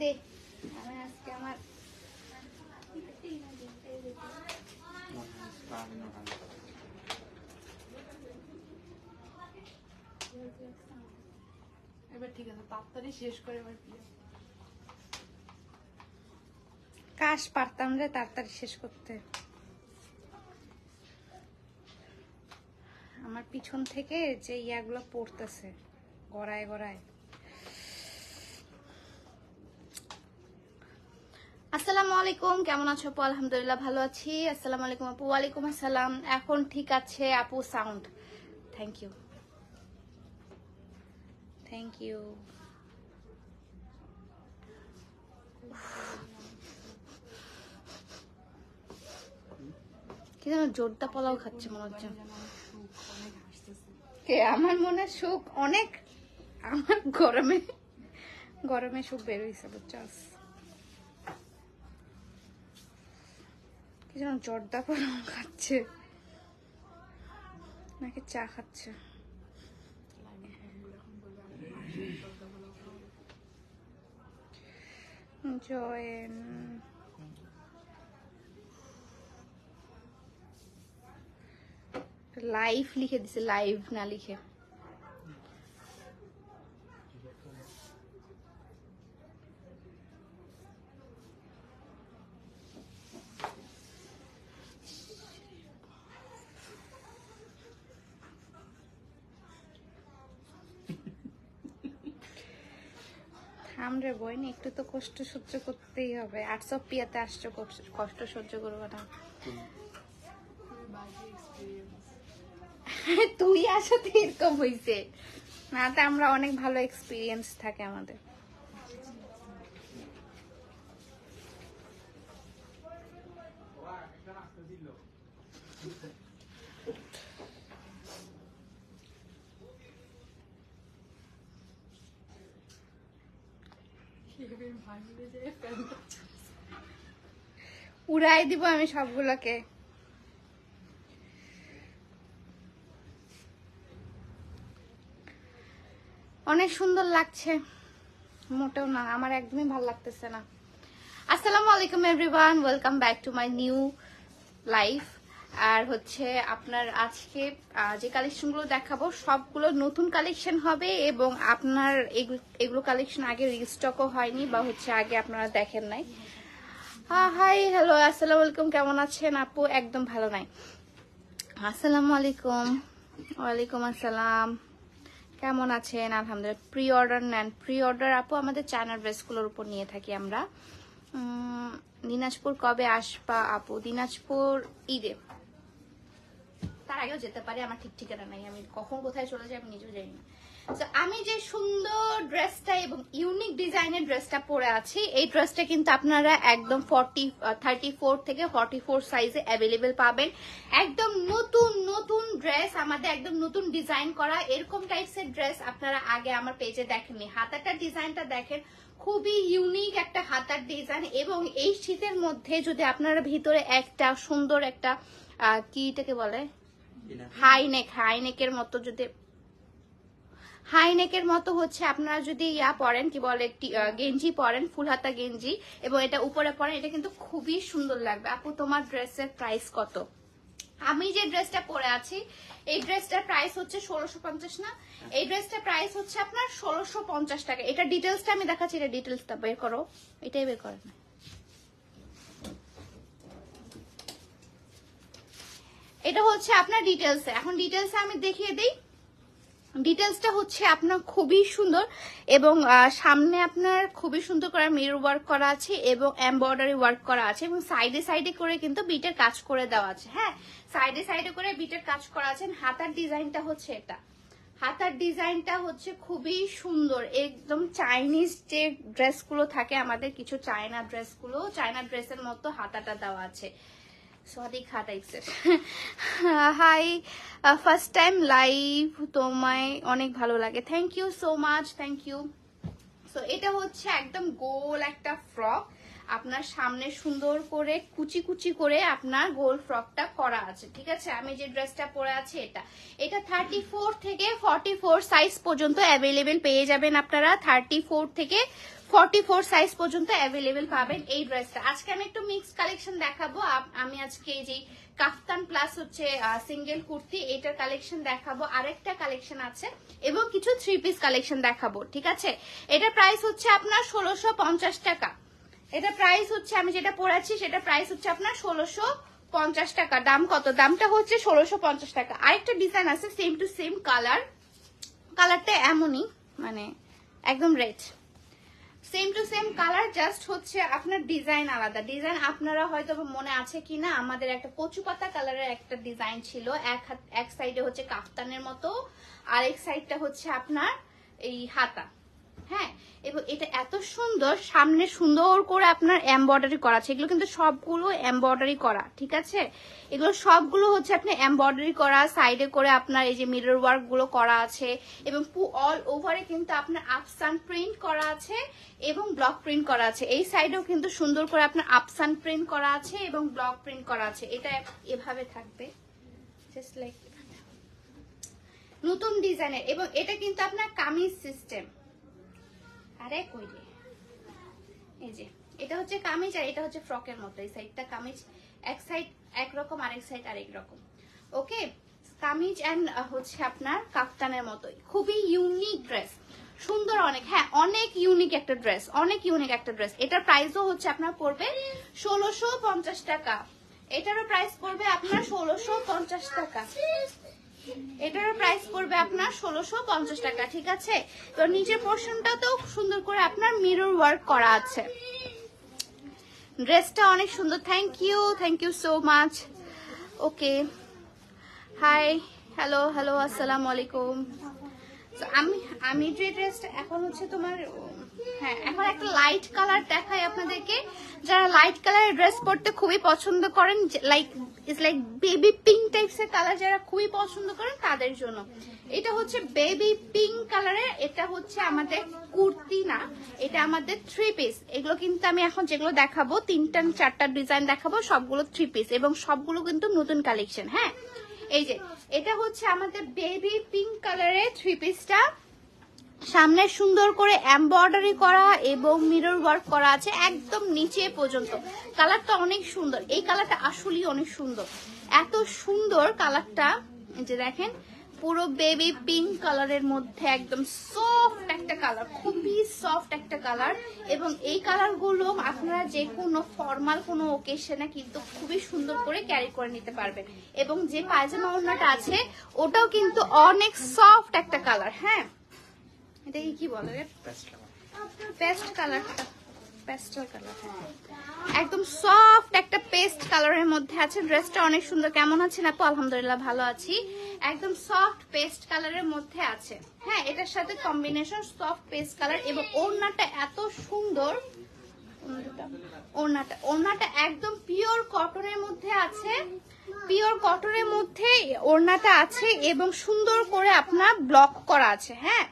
দে আমি আজকে আমার এবার ঠিক আছে তাড়াতাড়ি শেষ করে এবার কাশ পারতাম রে তাড়াতাড়ি শেষ করতে। আমার পিছন থেকে যে ইয়াগুলো পড়তেছে গড়ায় গড়ায়। আসসালামু আলাইকুম। কেমন আছো আপু? আলহামদুলিল্লাহ ভালো আছি। আসসালামু আলাইকুম আপু। ওয়ালাইকুম আসসালাম। এখন ঠিক আছে আপু sound thank you thank you কি যেন জোরদা পোলাও খাচ্ছে মনে হচ্ছে। কে আমার মনে সুখ অনেক। আমার গরমে গরমে সুখ বের হয়েছে কি যেন জর্দা পোলাও খাচ্ছে। নাকি চা খাচ্ছে। জয়েন। লাইভ লিখে দিছে লাইভ না লিখে। থাম বই বইন একটু তো কষ্ট সহ্য করতেই হবে। আটশো পিয়াতে আসছো, কষ্ট- সহ্য করব না। তুই আসতে এরকম হইছে। না, তো আমরা অনেক ভালো এক্সপিরিয়েন্স থাকে আমাদের। উড়াই দিব আমি সবগুলোকে। অনেক সুন্দর লাগছে। মোটেও না, আমার একদমই ভালো লাগতেছে না। আসসালামু আলাইকুম everyone welcome back to my new life আর হচ্ছে আপনার আজকে যে কালেকশনগুলো দেখাবো, সবগুলো নতুন কালেকশন হবে এবং আপনার এগুলো- কালেকশন আগে রিস্টকও হয়নি বা হচ্ছে আগে আপনারা দেখেন নাই। হাই হ্যালো আসসালামু আলাইকুম, কেমন আছেন আপু? একদম ভালো নাই। আসসালামু আলাইকুম। ওয়ালাইকুম আসসালাম। কেমন আছেন? আলহামদুলিল্লাহ প্রি অর্ডার নেন। প্রি অর্ডার আপু, আমাদের চায়না ড্রেসগুলোর উপর নিয়ে থাকি আমরা। দিনাজপুর কবে আসবা আপু? দিনাজপুর ঈদে। আগেও যেতে পারি, আমার ঠিক ঠিকানা নাই, আমি কখন কোথায় চলে যাই আমি নিজেও জানি না। আমি যে সুন্দর ড্রেসটা এবং ইউনিক ডিজাইনের ড্রেসটা পরে আছি, এই ড্রেসটা কিন্তু আপনারা একদম ফর্টি থার্টি ফোর থেকে ফর্টি ফোর সাইজে অ্যাভেলেবেল পাবেন। একদম নতুন নতুন ড্রেস আমাদের একদম নতুন ডিজাইন করা, এরকম টাইপসের ড্রেস আপনারা আগে আমার পেজে দেখেননি। হাতাটার ডিজাইনটা দেখেন, খুবই ইউনিক একটা হাতার ডিজাইন এবং এই শীতের মধ্যে যদি আপনারা ভিতরে একটা সুন্দর একটা কি এটাকে বলে? হাই নেক হাই মতো যদি হাই মতো হচ্ছে আপনারা যদি ইয়া পরেন, কি বলে গেঞ্জি পরেন, ফুল হাতা গেঞ্জি, এবং এটা উপরে পরেন, এটা কিন্তু খুবই সুন্দর লাগবে। আপু, তোমার ড্রেসের প্রাইস কত? আমি যে ড্রেসটা পরে আছি, এই ড্রেসটার প্রাইস হচ্ছে ষোলোশো পঞ্চাশ না? এই ড্রেসটার প্রাইস হচ্ছে আপনার ষোলোশো পঞ্চাশ টাকা। এটা ডিটেলসটা আমি দেখাচ্ছি, এটা ডিটেলসটা বের করো। এটাই বের করে না এটা হচ্ছে আপনার ডিটেলস এখন ডিটেলসে আমি দেখিয়ে দিই। ডিটেলসটা হচ্ছে আপনার খুবই সুন্দর এবং সামনে আপনার খুবই সুন্দর করে মিরর ওয়ার্ক করা আছে এবং এমব্রয়ডারি ওয়ার্ক করা আছে এবং সাইডে সাইডে করে কিন্তু বিটের কাজ করে দেওয়া আছে হ্যাঁ? সাইডে সাইডে করে বিটের কাজ করা আছে। হাতার ডিজাইনটা হচ্ছে এটা। হাতার ডিজাইনটা হচ্ছে খুবই সুন্দর। একদম চাইনিজ যে ড্রেসগুলো থাকে, আমাদের কিছু চায়না ড্রেসগুলো চায়না ড্রেসের মতো হাতাটা দেওয়া আছে। সরি খাটাইছে হাই ফার্স্ট টাইম লাইভ তোমায় অনেক ভালো লাগে thank you so much thank you so এটা হচ্ছে একদম গোল একটা ফ্রক আপনার সামনে সুন্দর করে কুচি কুচি করে আপনার গোল ফ্রকটা করা আছে ঠিক আছে আমি যে ড্রেসটা পরে আছি এটা এটা থার্টি থেকে ফর্টি ফোর সাইজ পর্যন্ত অ্যাভেলেবেল পেয়ে যাবেন আপনারা। থার্টি থেকে ফর্টি ফোর সাইজ পর্যন্ত অ্যাভেলেবেল পাবেন এই ড্রেসটা আজকে আমি একটু মিক্স কালেকশন দেখাবো। আমি আজকে যে কাফতান প্লাস হচ্ছে সিঙ্গেল কুর্তি, এটার কালেকশন দেখাবো। আরেকটা কালেকশন আছে এবং কিছু থ্রি পিস কালেকশন দেখাবো, ঠিক আছে? এটা প্রাইস হচ্ছে আপনার ষোলোশো পঞ্চাশ টাকা। এটা প্রাইস হচ্ছে, আমি যেটা পড়াচ্ছি, সেটা প্রাইস হচ্ছে আপনার ষোলোশো পঞ্চাশ টাকা। দাম কত? দামটা হচ্ছে ষোলোশো পঞ্চাশ টাকা। আরেকটা ডিজাইন আছে সেম টু সেম কালার কালারটা এমনই মানে একদম red same to same colour just হচ্ছে আপনার ডিজাইন আলাদা। ডিজাইন আপনারা হয়তো মনে আছে কি না আমাদের একটা কচু পাতা কালারের একটা ডিজাইন ছিল। এক হাত এক সাইডে হচ্ছে কাফতানের মতো, আর এক সাইডটা হচ্ছে আপনার এই হাতা। হ্যাঁ এবং এটা এত সুন্দর, সামনে সুন্দর করে আপনার এমব্রয়ডারি করা আছে। এগুলো কিন্তু সবগুলো এমব্রয়ডারি করা, ঠিক আছে? এগুলো সবগুলো হচ্ছে আপনি এমব্রয়ডারি করা সাইডে করে আপনার এই যে মিরর ওয়ার্কগুলো করা আছে, এবং অল ওভারে কিন্তু আপনার আপসান প্রিন্ট করা আছে, এবং ব্লক প্রিন্ট করা আছে। এই সাইডেও কিন্তু সুন্দর করে আপনার আপসান প্রিন্ট করা আছে, এবং ব্লক প্রিন্ট করা আছে। এটা এভাবে থাকবে। জাস্ট লাইক নতুন ডিজাইনের এবং এটা কিন্তু আপনার কামিজ সিস্টেম আরে কই রে? এই যে, এটা হচ্ছে কামিজ আর এটা হচ্ছে ফ্রকের মতো। এই সাইডটা কামিজ, এক সাইড এক একরকম আরেক সাইড আরেক রকম। ওকে? কামিজ অ্যান্ড হচ্ছে আপনার কাফতানের মতোই। খুবই ইউনিক ড্রেস সুন্দর অনেক হ্যাঁ অনেক ইউনিক একটা ড্রেস অনেক ইউনিক একটা ড্রেস এটার প্রাইসও হচ্ছে আপনার পড়বে ষোলোশো পঞ্চাশ টাকা। এটারও প্রাইস পড়বে আপনার ষোলোশো পঞ্চাশ টাকা। এটার প্রাইস পড়বে আপনার ষোলোশো পঞ্চাশ টাকা, ঠিক আছে? তো নিচের পোর্শনটাতেও সুন্দর করে আপনার মিরর ওয়ার্ক করা আছে। ড্রেসটা অনেক সুন্দর thank you thank you so much okay hi hello hello আসসালামু আলাইকুম। আমি আমি যে ড্রেসটা এখন হচ্ছে তোমার হ্যাঁ এখন একটা লাইট কালার দেখাই আপনাদেরকে। যারা লাইট কালারের ড্রেস পরতে খুবই পছন্দ করেন like it's like baby pink types এর কালার যারা খুবই পছন্দ করেন তাদের জন্য। এটা হচ্ছে বেবি পিঙ্ক কালারের এটা হচ্ছে আমাদের কুর্তি না, এটা আমাদের থ্রি পিস এগুলো কিন্তু আমি এখন যেগুলো দেখাবো, তিনটা চারটা ডিজাইন দেখাবো, সবগুলো থ্রি পিস এবং সবগুলো কিন্তু নতুন কালেকশন হ্যাঁ? এই যে, এটা হচ্ছে আমাদের বেবি পিঙ্ক কালারের থ্রি পিসটা সামনে সুন্দর করে এমব্রয়ডারি করা এবং মিরর ওয়ার্ক করা আছে একদম নিচে পর্যন্ত। কালারটা অনেক সুন্দর। এই কালারটা আসলেই অনেক সুন্দর। এত সুন্দর কালারটা যে দেখেন, পুরো বেবি পিঙ্ক কালারের মধ্যে একদম সফট একটা কালার খুবই সফট একটা কালার এবং এই কালারগুলো আপনারা যে কোনো ফর্মাল কোনো ওকেশনে কিন্তু খুবই সুন্দর করে ক্যারি করে নিতে পারবেন। এবং যে পায়জামা ওড়নাটা আছে, ওটাও কিন্তু অনেক সফট একটা কালার হ্যাঁ? এটাকে কি বলে রে? পেস্ট কালারটা পেস্টাল কালার একদম সফট একটা পেস্ট কালারের মধ্যে আছে। ড্রেসটা অনেক সুন্দর। কেমন আছেন আপু? আলহামদুলিল্লাহ ভালো আছি। একদম সফট পেস্ট কালারের মধ্যে আছে। হ্যাঁ এটার সাথে কম্বিনেশন সফট পেস্ট কালার এবং ওড়নাটা এত সুন্দর। ওড়নাটা ওড়নাটা একদম পিওর কটনের মধ্যে আছে। পিওর কটনের মধ্যে ওড়নাটা আছে এবং সুন্দর করে আপনার ব্লক করা আছে। হ্যাঁ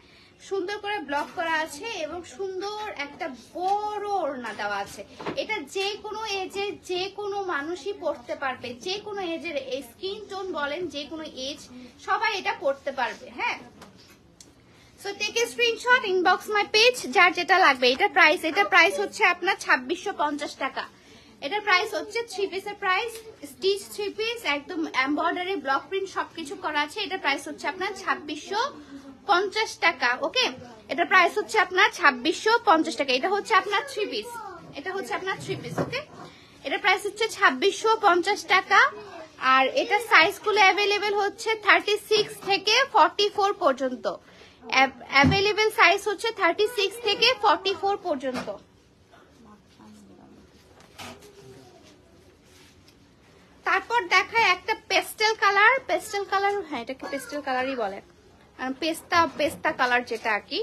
সুন্দর করে ব্লক করা আছে এবং সুন্দর একটা বড় ওড়না দেওয়া আছে। এটা যে কোনো এজে যে কোনো মানুষই পড়তে পারবে। যে কোনো এজের স্কিন টোন বলেন, যে কোনো এজ সবাই এটা পড়তে পারবে হ্যাঁ? So take a screenshot inbox my page যার যেটা লাগবে। এটা প্রাইস এটা প্রাইস হচ্ছে আপনার ছাব্বিশশো পঞ্চাশ টাকা। এটা প্রাইস হচ্ছে থ্রি পিসের প্রাইস স্টিচ থ্রি পিস একদম এমব্রয়ডারি ব্লক প্রিন্ট সবকিছু করা আছে। এটা প্রাইস হচ্ছে আপনার ছাব্বিশশো পঞ্চাশ টাকা, ওকে? এটা প্রাইস হচ্ছে আপনার ছাব্বিশশো পঞ্চাশ টাকা। এটা হচ্ছে আপনার থ্রি পিস এটা হচ্ছে আপনার থ্রি পিস ওকে? এটা প্রাইস হচ্ছে ছাব্বিশশো পঞ্চাশ টাকা। আর এটা সাইজ সাইজগুলো অ্যাভেলেবেল হচ্ছে থার্টি সিক্স থেকে ফর্টি ফোর পর্যন্ত অ্যাভেলেবেল সাইজ হচ্ছে থার্টি সিক্স থেকে ফর্টি ফোর পর্যন্ত। তারপর দেখায় একটা পেস্টেল কালার পেস্টেল কালার হ্যাঁ এটাকে পেস্টেল কালারই বলে। পেস্তা পেস্তা কালার যেটা আর কি,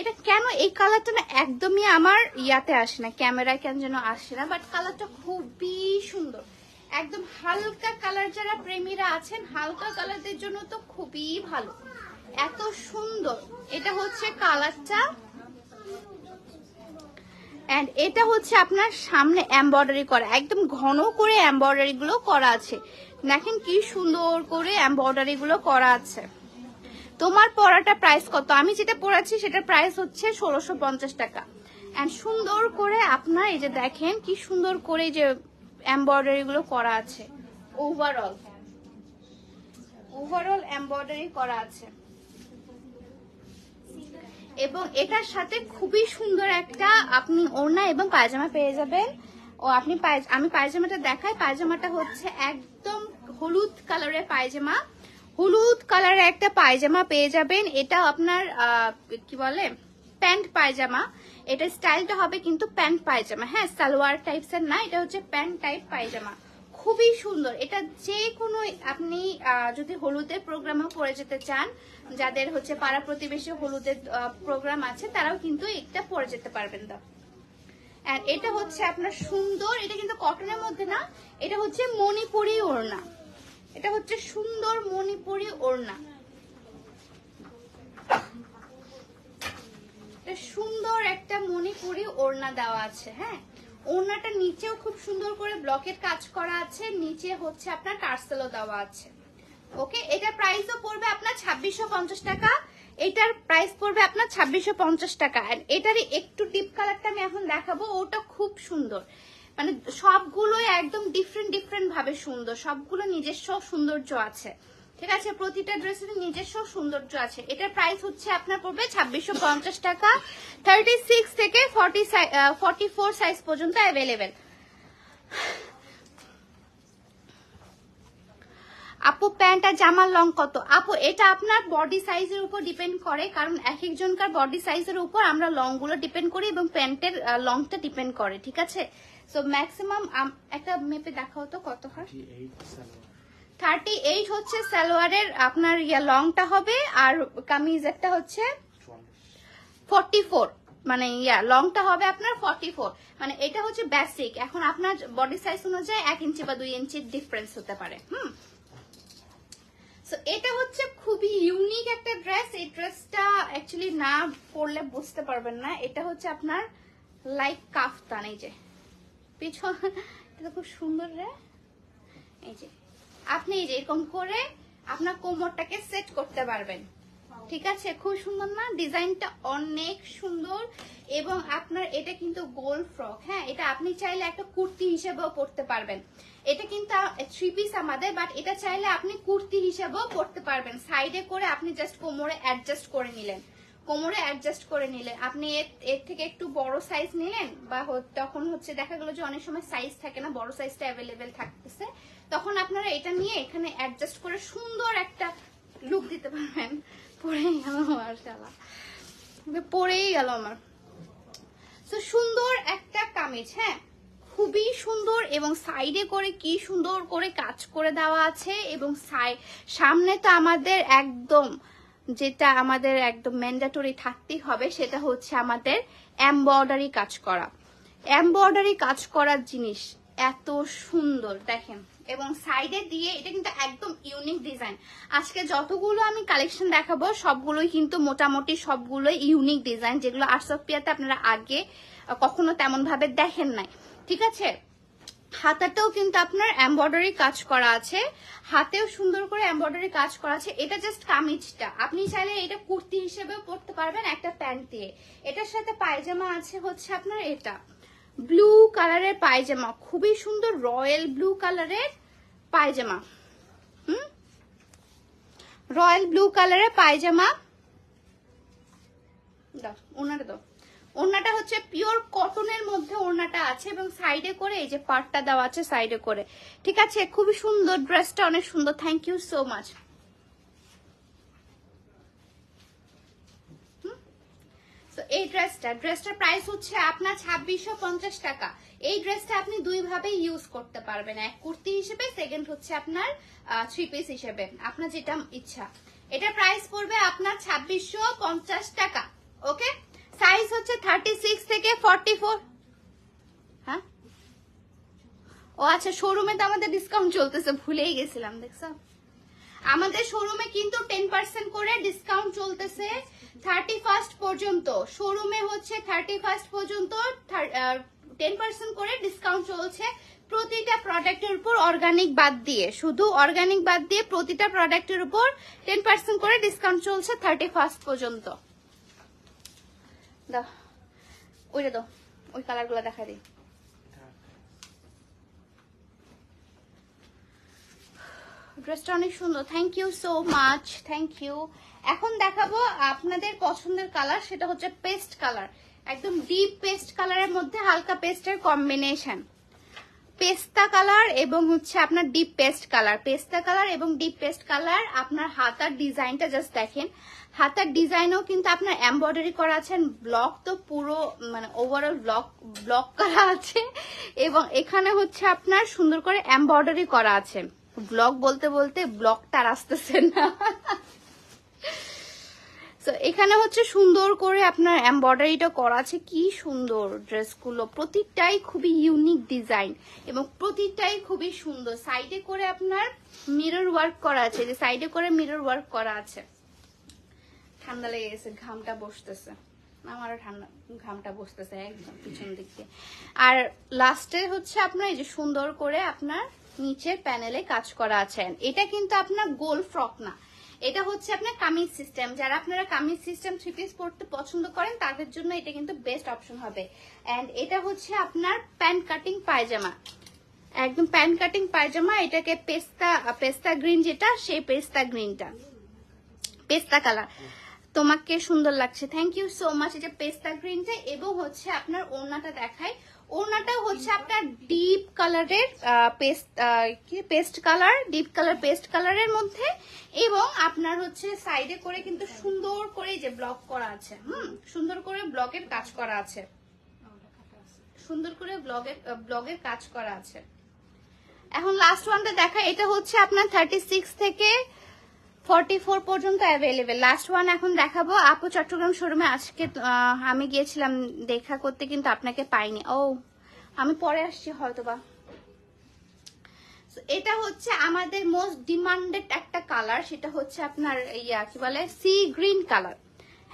এটা কেন এই কালারটা না একদমই আমার ইয়াতে আসে না ক্যামেরায় কেন যেন আসে না বাট কালারটা খুবই সুন্দর। একদম হালকা কালার যারা প্রেমীরা আছেন, হালকা কালারদের জন্য তো খুবই ভালো। এত সুন্দর। এটা হচ্ছে কালারটা অ্যান্ড এটা হচ্ছে আপনার সামনে এমব্রয়ডারি করা। একদম ঘন করে এমব্রয়ডারি গুলো করা আছে। দেখেন কি সুন্দর করে এমব্রয়ডারি গুলো করা আছে। তোমার পরাটা প্রাইস কত? আমি যেটা পরাচ্ছি সেটার প্রাইস হচ্ছে ষোলোশো পঞ্চাশ টাকা। অ্যান্ড সুন্দর করে আপনার এই যে দেখেন কি সুন্দর করে যে এমব্রয়ডারি গুলো করা আছে। ওভারঅল ওভারঅল এমব্রয়ডারি করা আছে। এবং এটার সাথে খুবই সুন্দর একটা আপনি ওড়না এবং পায়জামা পেয়ে যাবেন। ও, আপনি আমি পায়জামাটা দেখাই। পায়জামাটা হচ্ছে একদম হলুদ কালারের পায়জামা। হলুদ কালারের একটা পায়জামা পেয়ে যাবেন। এটা আপনার কি বলে? প্যান্ট পায়জামা। এটা স্টাইলটা হবে কিন্তু প্যান্ট পায়জামা। হ্যাঁ সালোয়ার টাইপসের না, এটা হচ্ছে প্যান্ট টাইপ পায়জামা। খুবই সুন্দর। এটা যে কোনো আপনি যদি হলুদের প্রোগ্রামও পরে যেতে চান, যাদের হচ্ছে পাড়া প্রতিবেশী হলুদের প্রোগ্রাম আছে, তারাও কিন্তু এটা পরে যেতে পারবেন আর এটা হচ্ছে আপনার সুন্দর, এটা কিন্তু কটনের মধ্যে না, এটা হচ্ছে মণিপুরি ওড়না। এটা হচ্ছে সুন্দর মণিপুরি ওড়না। এটা সুন্দর একটা মণিপুরি ওড়না দেওয়া আছে হ্যাঁ? ওড়নাটা নিচেও খুব সুন্দর করে ব্লকের কাজ করা আছে, নিচে হচ্ছে আপনার টার্সেলও দেওয়া আছে। ওকে, এটার প্রাইসও পড়বে আপনার ছাব্বিশশো টাকা। এটার প্রাইস পড়বে আপনার ছাব্বিশশো টাকা। এটারই একটু ডিপ কালারটা আমি এখন দেখাবো, ওটা খুব সুন্দর। মানে সবগুলোই একদম ডিফারেন্ট ডিফারেন্ট ভাবে সুন্দর। সবগুলো নিজস্ব সৌন্দর্য আছে। ঠিক আছে? প্রতিটা ড্রেসের নিজস্ব সৌন্দর্য আছে। এটার প্রাইস হচ্ছে আপনার পড়বে ছাব্বিশশো পঞ্চাশ টাকা। থার্টি সিক্স থেকে ফর্টি ফর্টি ফোর সাইজ পর্যন্ত অ্যাভেলেবেল আপু প্যান্ট আর জামার লং কত? আপু, এটা আপনার বডি সাইজের উপর ডিপেন্ড করে, কারণ এক একজনকার বডি সাইজের উপর আমরা লংগুলো ডিপেন্ড করি এবং প্যান্টের লংটা ডিপেন্ড করে। ঠিক আছে? সো ম্যাক্সিমাম একটা মেপে দেখাও তো কত হয়? থার্টি এইট হচ্ছে সালোয়ারের আপনার ইয়া লংটা হবে আর কামিজেরটা হচ্ছে ফর্টি ফোর মানে ইয়া লংটা হবে আপনার ফর্টি ফোর মানে এটা হচ্ছে বেসিক এখন আপনার বডি সাইজ অনুযায়ী এক ইঞ্চি বা দুই ইঞ্চির ডিফারেন্স হতে পারে হুম? সো এটা হচ্ছে খুবই ইউনিক একটা ড্রেস এই ড্রেসটা অ্যাকচুয়ালি না পরলে বুঝতে পারবেন না। এটা হচ্ছে আপনার লাইক কাফতান এই যে। পিছন। এটা খুব সুন্দর রে। এই যে, আপনি এই যে এরকম করে আপনার কোমরটাকে সেট করতে পারবেন। ঠিক আছে? খুব সুন্দর না? ডিজাইনটা অনেক সুন্দর এবং আপনার এটা কিন্তু গোল ফ্রক হ্যাঁ? এটা আপনি চাইলে একটা কুর্তি হিসেবেও পরতে পারবেন। এটা কিন্তু থ্রি পিস আমাদের বাট এটা চাইলে আপনি কুর্তি হিসেবেও পরতে পারবেন। সাইডে করে আপনি জাস্ট কোমরে অ্যাডজাস্ট করে নিলেন। কোমরে অ্যাডজাস্ট করে নিলেন আপনি এর- থেকে একটু বড় সাইজ নিলেন বা তখন হচ্ছে দেখা গেল যে অনেক সময় সাইজ থাকে না, বড় সাইজটা অ্যাভেলেবেল থাকতেছে। তখন আপনারা এটা নিয়ে এখানে অ্যাডজাস্ট করে সুন্দর একটা লুক দিতে পারবেন। পরেই গেল আমার শালা। পরেই গেল আমার। তো সুন্দর একটা কামিজ হ্যাঁ? খুবই সুন্দর এবং সাইডে করে কি সুন্দর করে কাজ করে দেওয়া আছে এবং সামনে তো আমাদের একদম যেটা আমাদের একদম ম্যান্ডাটরি থাকতেই হবে, সেটা হচ্ছে আমাদের এমব্রয়ডারি কাজ করা। এমব্রয়ডারি কাজ করার জিনিস এত সুন্দর, দেখেন। এবং সাইডে দিয়ে এটা কিন্তু একদম ইউনিক ডিজাইন আজকে যতগুলো আমি কালেকশন দেখাবো, সবগুলোই কিন্তু মোটামুটি সবগুলোই ইউনিক ডিজাইন যেগুলো আর্টসপিয়াতে আপনারা আগে কখনো তেমন ভাবে দেখেন নাই। ঠিক আছে? হাতাটাও কিন্তু আপনার এমব্রয়ডারি কাজ করা আছে, হাতেও সুন্দর করে এমব্রয়ডারি কাজ করা আছে। এটা জাস্ট কামিজটা। আপনি চাইলে এটা কুর্তি হিসেবেও পরতে পারবেন একটা প্যান্ট দিয়ে। এটার সাথে পায়জামা আছে হচ্ছে আপনার এটা। ব্লু কালারের পায়জামা। খুবই সুন্দর রয়্যাল ব্লু কালারের পায়জামা। রয়্যাল ব্লু কালারের পায়জামা। দাও ওনাটা দাও। ওড়নাটা হচ্ছে পিওর কটনের মধ্যে ওড়নাটা আছে এবং সাইডে করে এই যে পার্টটা দেওয়া আছে সাইডে করে। ঠিক আছে? খুবই সুন্দর ড্রেসটা অনেক সুন্দর। থ্যাংক ইউ সো মাচ তো এই ড্রেসটা ড্রেসটার প্রাইস হচ্ছে আপনার ছাব্বিশশো পঞ্চাশ টাকা। এই ড্রেসটা আপনি দুই ভাবে ইউজ করতে পারবেন। এক কুর্তি হিসেবে সেকেন্ড হচ্ছে আপনার থ্রি পিস হিসেবে। আপনার যেটা ইচ্ছা। এটা প্রাইস পড়বে আপনার ছাব্বিশশো পঞ্চাশ টাকা। ওকে সাইজ হচ্ছে থার্টি সিক্স থেকে ফর্টি ফোর হ্যাঁ? ও আচ্ছা শোরুমে তো আমাদের ডিসকাউন্ট চলতেছে, ভুলেই গেছিলাম, দেখছ? আমাদের শোরুমে কিন্তু টেন পার্সেন্ট করে ডিসকাউন্ট চলতেছে থার্টি ফার্স্ট পর্যন্ত শোরুমে হচ্ছে থার্টি ফার্স্ট পর্যন্ত টেন পার্সেন্ট করে ডিসকাউন্ট চলছে প্রতিটা প্রোডাক্টের উপর অর্গানিক বাদ দিয়ে। শুধু অর্গানিক বাদ দিয়ে প্রতিটা প্রোডাক্টের উপর টেন পার্সেন্ট করে ডিসকাউন্ট চলছে থার্টি ফার্স্ট পর্যন্ত। দাও ওইটা দাও, ওই কালারগুলো দেখা দিই। ড্রেসটা অনেক সুন্দর thank you so much thank you এখন দেখাবো আপনাদের পছন্দের কালার, সেটা হচ্ছে পেস্ট কালার, একদম ডিপ পেস্ট কালারের মধ্যে হালকা পেস্টের কম্বিনেশন পেস্তা কালার এবং হচ্ছে আপনার ডিপ পেস্ট কালার। পেস্তা কালার এবং ডিপ পেস্ট কালার, আপনার হাতার ডিজাইনটা জাস্ট দেখেন। হাতার ডিজাইনও কিন্তু আপনার এমব্রয়ডারি করা আছে ব্লক তো পুরো মানে ওভারঅল ব্লক ব্লক করা আছে। এবং এখানে হচ্ছে আপনার সুন্দর করে এমব্রয়ডারি করা আছে। ব্লক বলতে বলতে ব্লকটা আসতেছে না। তো এখানে হচ্ছে সুন্দর করে আপনার এমব্রয়ডারিটা করা আছে। কি সুন্দর ড্রেসগুলো। প্রতিটাই খুবই ইউনিক ডিজাইন এবং প্রতিটাই খুবই সুন্দর। সাইডে করে আপনার মিরর ওয়ার্ক করা আছে। যে সাইডে করে মিরর ওয়ার্ক করা আছে। ঠান্ডা লেগে গেছে, ঘামটা বসতেছে। আমারও ঠান্ডা, ঘামটা বসতেছে একদম পিছন দিক দিয়ে। আর লাস্টে হচ্ছে আপনার এই যে সুন্দর করে আপনার নিচের প্যানেলে কাজ করা আছে। এটা কিন্তু আপনার গোল ফ্রক না। এটা হচ্ছে আপনার কামিজ সিস্টেম যারা আপনারা কামিজ সিস্টেম থ্রি পিস পরতে পছন্দ করেন, তাদের জন্য এটা কিন্তু বেস্ট অপশন হবে। এন্ড এটা হচ্ছে আপনার প্যান্ট কাটিং পায়জামা। একদম প্যান্ট কাটিং পায়জামা, এটাকে পেস্তা পেস্তা গ্রিন যেটা, সেই পেস্তা গ্রিনটা পেস্তা কালার তোমাকে সুন্দর লাগছে। থ্যাংক ইউ সো মাচ এটা পেস্তা গ্রিনটা এবং হচ্ছে আপনার ওড়নাটা দেখায়। ওড়নাটা হচ্ছে আপনার ডিপ কালারের পেস্ট কি paste colour deep colour paste কালারের মধ্যে এবং আপনার হচ্ছে সাইডে করে কিন্তু সুন্দর করে যে ব্লক করা আছে, হুম, সুন্দর করে ব্লকের কাজ করা আছে। আছে সুন্দর করে ব্লগের ব্লগের কাজ করা আছে। এখন লাস্ট ওয়ানটা দেখা, এটা হচ্ছে আপনার থার্টি সিক্স থেকে ফর্টি ফোর পর্যন্ত অ্যাভেলেবেল লাস্ট ওয়ান এখন দেখাবো। আপু চট্টগ্রাম শোরুমে আজকে আমি গিয়েছিলাম দেখা করতে, কিন্তু আপনাকে পাইনি। ও, আমি পরে আসছি হয়তোবা। এটা হচ্ছে আমাদের মোস্ট ডিমান্ডেড একটা কালার সেটা হচ্ছে আপনার ইয়া, কি বলে? সি গ্রিন কালার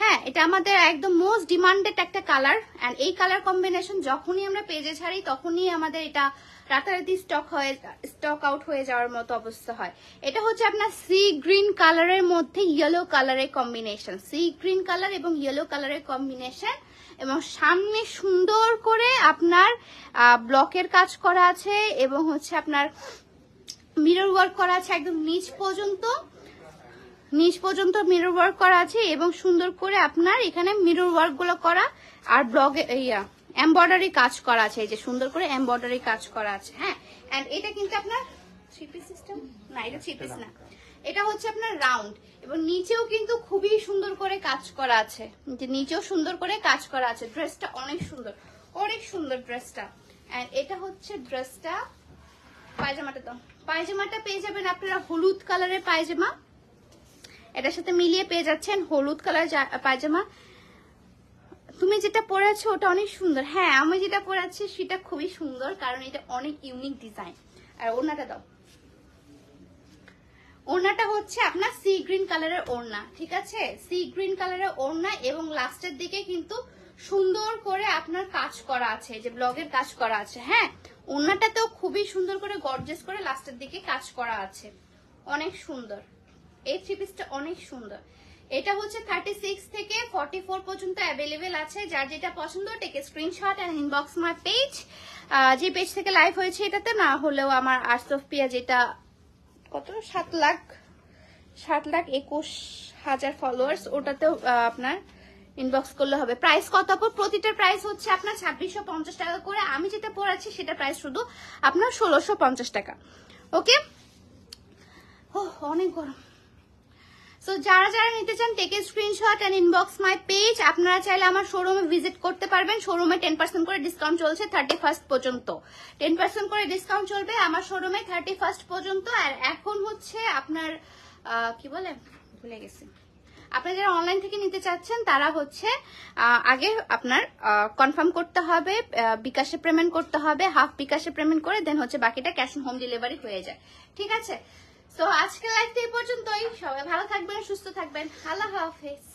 হ্যাঁ এটা আমাদের একদম মোস্ট ডিমান্ডেড একটা কালার অ্যান্ড এই কালার কম্বিনেশন যখনই আমরা পেজে ছাড়ি, তখনই আমাদের এটা রাতারাতি স্টক হয়ে স্টক আউট হয়ে যাওয়ার মতো অবস্থা হয়। এটা হচ্ছে আপনার সি গ্রিন কালারের মধ্যে ইয়েলো কালারের কম্বিনেশন সি গ্রিন কালার এবং ইয়েলো কালারের কম্বিনেশন এবং সামনে সুন্দর করে আপনার ব্লকের কাজ করা আছে, এবং হচ্ছে আপনার মিরর ওয়ার্ক করা আছে একদম নিচ পর্যন্ত। নিচ পর্যন্ত মিরর ওয়ার্ক করা আছে এবং সুন্দর করে আপনার এখানে মিরর ওয়ার্কগুলো করা আর ব্লগে ইয়া এমব্রয়ডারি কাজ করা আছে, এই যে সুন্দর করে এমব্রয়ডারি কাজ করা আছে হ্যাঁ? এটা কিন্তু আপনার থ্রি পিস সিস্টেম এটা থ্রি পিস না। এটা হচ্ছে আপনার রাউন্ড এবং নিচেও কিন্তু খুবই সুন্দর করে কাজ করা আছে। যে নিচেও সুন্দর করে কাজ করা আছে। ড্রেসটা অনেক সুন্দর অনেক সুন্দর ড্রেসটা এন্ড এটা হচ্ছে ড্রেসটা পায়জামাটা তো। পায়জামাটা পেয়ে যাবেন আপনারা হলুদ কালারের পায়জামা। এটার সাথে মিলিয়ে পেয়ে যাচ্ছেন হলুদ কালার পায়জামা। তুমি যেটা পরে আছো ওটা অনেক সুন্দর। হ্যাঁ আমি যেটা পরে সেটা খুবই সুন্দর, কারণ এটা অনেক ইউনিক ডিজাইন আর ওড়নাটা দাও। ওড়নাটা হচ্ছে আপনার সি গ্রিন কালারের ওড়না, ঠিক আছে? সি গ্রিন কালারের ওড়না এবং লাস্টের দিকে কিন্তু সুন্দর করে আপনার কাজ করা আছে, যে ব্লগের কাজ করা আছে। হ্যাঁ ওড়নাটাতেও খুবই সুন্দর করে গর্জেস করে লাস্টের দিকে কাজ করা আছে। অনেক সুন্দর। এই থ্রি পিসটা অনেক সুন্দর। এটা হচ্ছে থার্টি সিক্স থেকে ফর্টি ফোর পর্যন্ত অ্যাভেলেবেল আছে। যার যেটা পছন্দ take screenshot and inbox my page যে পেজ থেকে লাইভ হয়েছে এটাতে, না হলেও আমার আর্টস পিয়া যেটা, কত? সাত লাখ সাত লাখ একুশ হাজার ফলোয়ার্স ওটাতেও আপনার ইনবক্স করলে হবে। প্রাইস কত আপু? প্রতিটার প্রাইস হচ্ছে আপনার ছাব্বিশশো পঞ্চাশ টাকা করে। আমি যেটা পড়াচ্ছি, সেটা প্রাইস শুধু আপনার ষোলোশো পঞ্চাশ টাকা। ওকে ও অনেক গরম। সো যারা যারা নিতে চান take screenshot and inbox my page আপনারা চাইলে আমার শোরুমে ভিজিট করতে পারবেন। শোরুমে টেন পার্সেন্ট করে ডিসকাউন্ট চলছে থার্টি ফার্স্ট পর্যন্ত। টেন পার্সেন্ট করে ডিসকাউন্ট চলবে আমার শোরুমে থার্টি ফার্স্ট পর্যন্ত। আর এখন হচ্ছে আপনার কি বলে? ভুলে গেছি। আপনি যারা অনলাইন থেকে নিতে চাচ্ছেন, তারা হচ্ছে আগে আপনার কনফার্ম করতে হবে বিকাশে পেমেন্ট করতে হবে হাফ বিকাশে পেমেন্ট করে দেন হচ্ছে বাকিটা ক্যাশ অন হোম ডেলিভারি হয়ে যায়। ঠিক আছে? তো আজকে লাইফ এই পর্যন্তই। সবাই ভালো থাকবেন সুস্থ থাকবেন। আল্লাহ হাফেজ।